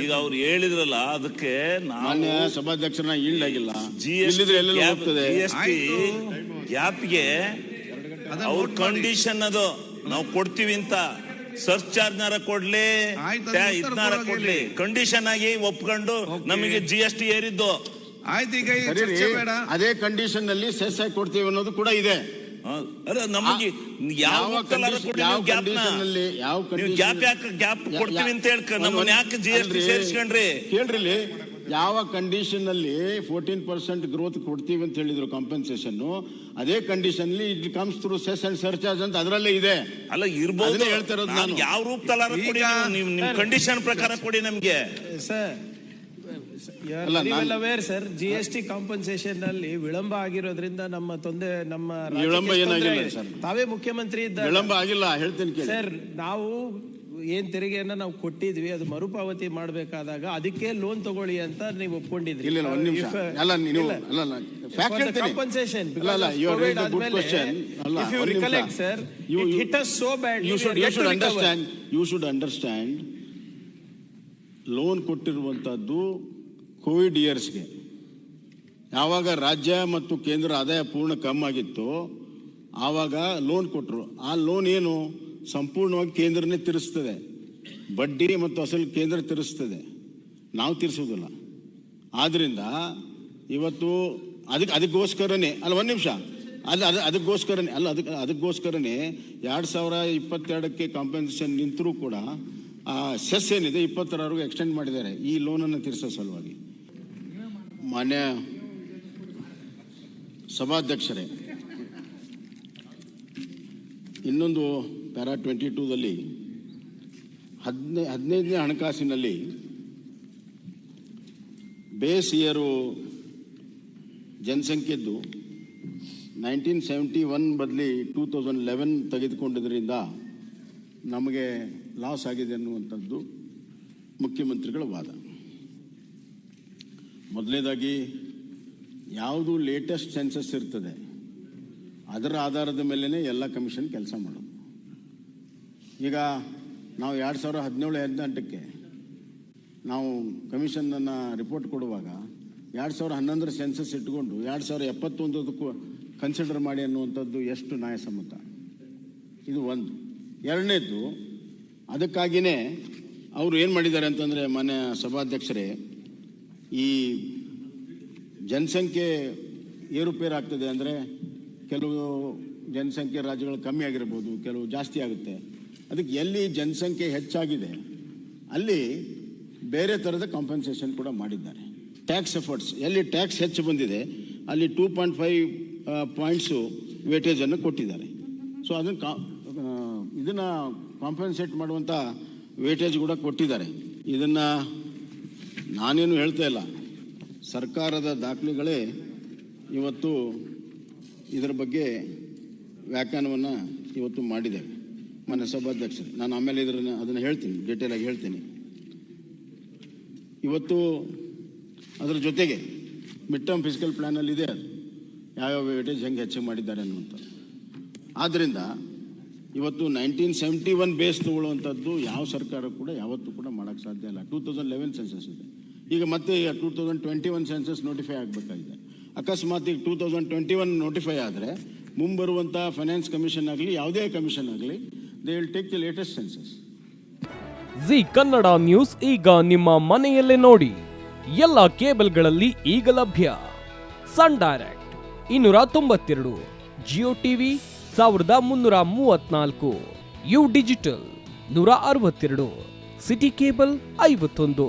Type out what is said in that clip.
ಈಗ ಅವ್ರು ಹೇಳಿದ್ರಲ್ಲ ಅದಕ್ಕೆ ನಾನು ಮಾನ್ಯ ಸಭಾಧ್ಯಕ್ಷರನ್ನ ಈಲ್ಡ್ ಆಗಿಲ್ಲ ಜಿ ಎಸ್ ಗ್ಯಾಪ್ಗೆ ಅವ್ರ ಕಂಡೀಷನ್ ಅದು. ನಾವು ಕೊಡ್ತೀವಿ ಅಂತ. ಸರ್ಚ್ ಚಾರ್ಜ್ನಾರ ಕೊಡ್ಲಿ ಇದ್ನಾರ ಇದನ್ನಾರ ಕೊಡ್ಲಿ. ಕಂಡೀಷನ್ ಆಗಿ ಒಪ್ಕೊಂಡು ನಮಗೆ ಜಿ ಎಸ್ ಟಿ ಏರಿದ್ದು. ಆಯ್ತು ಈಗ ಅದೇ ಕಂಡೀಷನ್ ಅಲ್ಲಿ ಸೆಸ್ ಆಗಿ ಕೊಡ್ತೀವಿ ಅನ್ನೋದು ಕೂಡ ಇದೆ. ನಮಗೆ ಯಾವ ಗ್ಯಾಪ್ ಯಾಕೆ ಗ್ಯಾಪ್ ಕೊಡ್ತೀವಿ ಅಂತ ಹೇಳ್ಕ ನಮ್ಮನ್ನ ಒಂದ್- ಯಾಕೆ ಜಿ ಎಸ್ ಟಿ ಸೇರಿಸ್ಕೊಂಡ್ರಿ? ಕೇಳ್ರಿ ಯಾವ ಕಂಡೀಷನ್ ಅಲ್ಲಿ ಫೋರ್ಟೀನ್ ಪರ್ಸೆಂಟ್ ಗ್ರೋತ್ ಕೊಡ್ತೀವಿ ಅಂತ ಹೇಳಿದ್ರು ಕಾಂಪನ್ಸೇಷನ್ ಅದೇ condition it comes through cess and surcharge ಅಂತ ಅದರಲ್ಲೇ ಇದೆ. ಅಲ್ಲ ಇರ್ಬೋದು. ಹೇಳ್ತಿರೋದು ಹೇಳ್ತಾ ಇರೋದು ನಾನು. ಯಾವ ರೂಪದಲ್ಲಿ ಕೊಡಿ ನೀವು? ನಿಮ್ ನಿಮ್ ಕಂಡೀಷನ್ ಪ್ರಕಾರ ಕೊಡಿ ನಮ್ಗೆ. Sir aware sir G S T ಕಾಂಪನ್ಸೇಷನ್ನಲ್ಲಿ ವಿಳಂಬ ಆಗಿರೋದ್ರಿಂದ ನಮ್ಮ ತೊಂದರೆ ನಮ್ಮ ವಿಳಂಬ ಏನಾಗಿಲ್ಲ ಸರ್. ತಾವೇ ಮುಖ್ಯಮಂತ್ರಿ ಇದ್ದ ವಿಳಂಬ ಆಗಿಲ್ಲ ಹೇಳ್ತೀನಿ ಸರ್ ನಾವು ಏನ್ ತೆರಿಗೆಯನ್ನ ನಾವು ಕೊಟ್ಟಿದ್ವಿ ಅದು ಮರುಪಾವತಿ ಮಾಡಬೇಕಾದಾಗ ಅದಕ್ಕೆ ಲೋನ್ ತಗೊಳ್ಳಿ ಅಂತ ನೀವು ಒಪ್ಕೊಂಡಿದ್ರಿ. ಅಲ್ಲ because you badly, you we should are you yet should to recover. understand you should understand loan ಕೊಟ್ಟಿರುವಂತದ್ದು Covid ಇಯರ್ಸ್ಗೆ ಯಾವಾಗ ರಾಜ್ಯ ಮತ್ತು ಕೇಂದ್ರ ಆದಾಯ ಪೂರ್ಣ ಕಮ್ಮಾಗಿತ್ತು ಆವಾಗ ಲೋನ್ ಕೊಟ್ಟರು ಆ ಲೋನ್ ಏನು? ಸಂಪೂರ್ಣವಾಗಿ ಕೇಂದ್ರನೇ ತೀರಿಸ್ತದೆ. ಬಡ್ಡಿ ಮತ್ತು ಅಸಲು ಕೇಂದ್ರ ತಿರುಸ್ತದೆ. ನಾವು ತಿರ್ಸೋದಿಲ್ಲ. ಆದ್ದರಿಂದ ಇವತ್ತು ಅದಕ್ಕೆ ಅದಕ್ಕೋಸ್ಕರನೇ, ಅಲ್ಲ ಒಂದು ನಿಮಿಷ. ಅಲ್ಲ ಅದು ಅದಕ್ಕೋಸ್ಕರನೇ, ಅಲ್ಲ ಅದಕ್ಕೆ ಅದಕ್ಕೋಸ್ಕರನೇ ಎರಡು ಸಾವಿರ ಇಪ್ಪತ್ತೆರಡಕ್ಕೆ ಕಾಂಪೆನ್ಸೇಷನ್ ನಿಂತರೂ ಕೂಡ, ಆ ಸೆಸ್ ಏನಿದೆ, ಇಪ್ಪತ್ತರವರೆಗೂ ಎಕ್ಸ್ಟೆಂಡ್ ಮಾಡಿದ್ದಾರೆ ಈ ಲೋನನ್ನು ತೀರಿಸೋ ಸಲುವಾಗಿ. ಮಾನ್ಯ ಸಭಾಧ್ಯಕ್ಷರೇ, ಇನ್ನೊಂದು ಪ್ಯಾರಾ ಟ್ವೆಂಟಿ ಟೂದಲ್ಲಿ ಹದಿನೈ, ಹದಿನೈದನೇ ಹಣಕಾಸಿನಲ್ಲಿ ಬೇಸ್ ಇಯರು ಜನಸಂಖ್ಯೆದ್ದು ನೈನ್ಟೀನ್ ಸೆವೆಂಟಿ ಒನ್ ಬದಲಿ ಟೂ ತೌಸಂಡ್ ಲೆವೆನ್ ತೆಗೆದುಕೊಂಡಿದ್ದರಿಂದ ನಮಗೆ ಲಾಸ್ ಆಗಿದೆ ಅನ್ನುವಂಥದ್ದು ಮುಖ್ಯಮಂತ್ರಿಗಳ ವಾದ. ಮೊದಲನೇದಾಗಿ ಯಾವುದು ಲೇಟೆಸ್ಟ್ ಸೆನ್ಸಸ್ ಇರ್ತದೆ, ಅದರ ಆಧಾರದ ಮೇಲೇ ಎಲ್ಲ ಕಮಿಷನ್ ಕೆಲಸ ಮಾಡೋದು. ಈಗ ನಾವು ಎರಡು ಸಾವಿರ ಹದಿನೇಳು ಹದಿನೆಂಟಕ್ಕೆ ನಾವು ಕಮಿಷನನ್ನು ರಿಪೋರ್ಟ್ ಕೊಡುವಾಗ ಎರಡು ಸಾವಿರ ಹನ್ನೊಂದರ ಸೆನ್ಸಸ್ ಇಟ್ಕೊಂಡು ಎರಡು ಸಾವಿರ ಎಪ್ಪತ್ತೊಂದಕ್ಕೂ ಕನ್ಸಿಡರ್ ಮಾಡಿ ಅನ್ನುವಂಥದ್ದು ಎಷ್ಟು ನ್ಯಾಯಸಮ್ಮತ? ಇದು ಒಂದು. ಎರಡನೇದು ಅದಕ್ಕಾಗಿಯೇ ಅವರು ಏನು ಮಾಡಿದ್ದಾರೆ ಅಂತಂದರೆ ಮಾನ್ಯ ಸಭಾಧ್ಯಕ್ಷರೇ ಈ ಜನಸಂಖ್ಯೆ ಏರುಪೇರು ಆಗ್ತದೆ ಅಂದರೆ ಕೆಲವು ಜನಸಂಖ್ಯೆ ರಾಜ್ಯಗಳು ಕಮ್ಮಿ ಆಗಿರ್ಬೋದು, ಕೆಲವು ಜಾಸ್ತಿ ಆಗುತ್ತೆ. ಅದಕ್ಕೆ ಎಲ್ಲಿ ಜನಸಂಖ್ಯೆ ಹೆಚ್ಚಾಗಿದೆ, ಅಲ್ಲಿ ಬೇರೆ ಥರದ ಕಾಂಪನ್ಸೇಷನ್ ಕೂಡ ಮಾಡಿದ್ದಾರೆ. ಟ್ಯಾಕ್ಸ್ ಎಫರ್ಟ್ಸ್ ಎಲ್ಲಿ ಟ್ಯಾಕ್ಸ್ ಹೆಚ್ಚು ಬಂದಿದೆ, ಅಲ್ಲಿ ಟೂ ಪಾಯಿಂಟ್ ಫೈವ್ ಪಾಯಿಂಟ್ಸು ವೇಟೇಜನ್ನು ಕೊಟ್ಟಿದ್ದಾರೆ. ಸೊ ಅದನ್ನು ಕಾ ಇದನ್ನು ಕಾಂಪನ್ಸೇಟ್ ಮಾಡುವಂಥ ವೇಟೇಜ್ ಕೂಡ ಕೊಟ್ಟಿದ್ದಾರೆ. ಇದನ್ನು ನಾನೇನು ಹೇಳ್ತಾ ಇಲ್ಲ. ಸರ್ಕಾರದ ದಾಖಲೆಗಳೇ ಇವತ್ತು ಇದರ ಬಗ್ಗೆ ವ್ಯಾಖ್ಯಾನವನ್ನು ಇವತ್ತು ಮಾಡಿದ್ದೇವೆ ಮನೆ ಸಭಾಧ್ಯಕ್ಷರು, ನಾನು ಆಮೇಲೆ ಇದನ್ನು ಅದನ್ನು ಹೇಳ್ತೀನಿ ಡೀಟೇಲ್ ಆಗಿ ಹೇಳ್ತೀನಿ. ಇವತ್ತು ಅದರ ಜೊತೆಗೆ ಮಿಡ್ ಟರ್ಮ್ ಫಿಸಿಕಲ್ ಪ್ಲ್ಯಾನಲ್ಲಿ ಇದೆ ಅದು. ಯಾವ್ಯಾವ ವೇಟೇಜ್ ಹೆಂಗೆ ಹೆಚ್ಚು ಮಾಡಿದ್ದಾರೆ ಅನ್ನುವಂಥ ಆದ್ದರಿಂದ ಇವತ್ತು ನೈನ್ಟೀನ್ ಸೆವೆಂಟಿ ಒನ್ ಬೇಸ್ ತಗೊಳ್ಳುವಂಥದ್ದು ಯಾವ ಸರ್ಕಾರ ಕೂಡ ಯಾವತ್ತೂ ಕೂಡ ಮಾಡೋಕ್ಕೆ ಸಾಧ್ಯ ಇಲ್ಲ. ಟೂ ತೌಸಂಡ್ ಲೆವೆನ್ ಸೆನ್ಸಸ್ ಇದೆ. ಈಗ ಮತ್ತೆ two thousand twenty one census notify ಆಗಬೇಕಾಗಿದೆ ಅಕಸ್ಮಾತ್ ಈಗ two thousand twenty one notify ಆದರೆ ಮುಂಬರುವಂಥ ಫೈನಾನ್ಸ್ ಕಮಿಷನ್ ಆಗಲಿ, ಯಾವುದೇ ಕಮಿಷನ್ ಆಗಲಿ they will take the latest census Zee Kannada news ಈಗ ನಿಮ್ಮ ಮನೆಯಲ್ಲೇ ನೋಡಿ. ಎಲ್ಲ ಕೇಬಲ್ಗಳಲ್ಲಿ ಈಗ ಲಭ್ಯ. ಸನ್ ಡೈರೆಕ್ಟ್ ಇನ್ನೂರ ತೊಂಬತ್ತೆರಡು, ಜಿಯೋ ಟಿವಿ ಸಾವಿರದ ಮುನ್ನೂರ ಮೂವತ್ನಾಲ್ಕು, ಯು ಡಿಜಿಟಲ್ ನೂರ ಅರವತ್ತೆರಡು, ಸಿಟಿ ಕೇಬಲ್ ಐವತ್ತೊಂದು.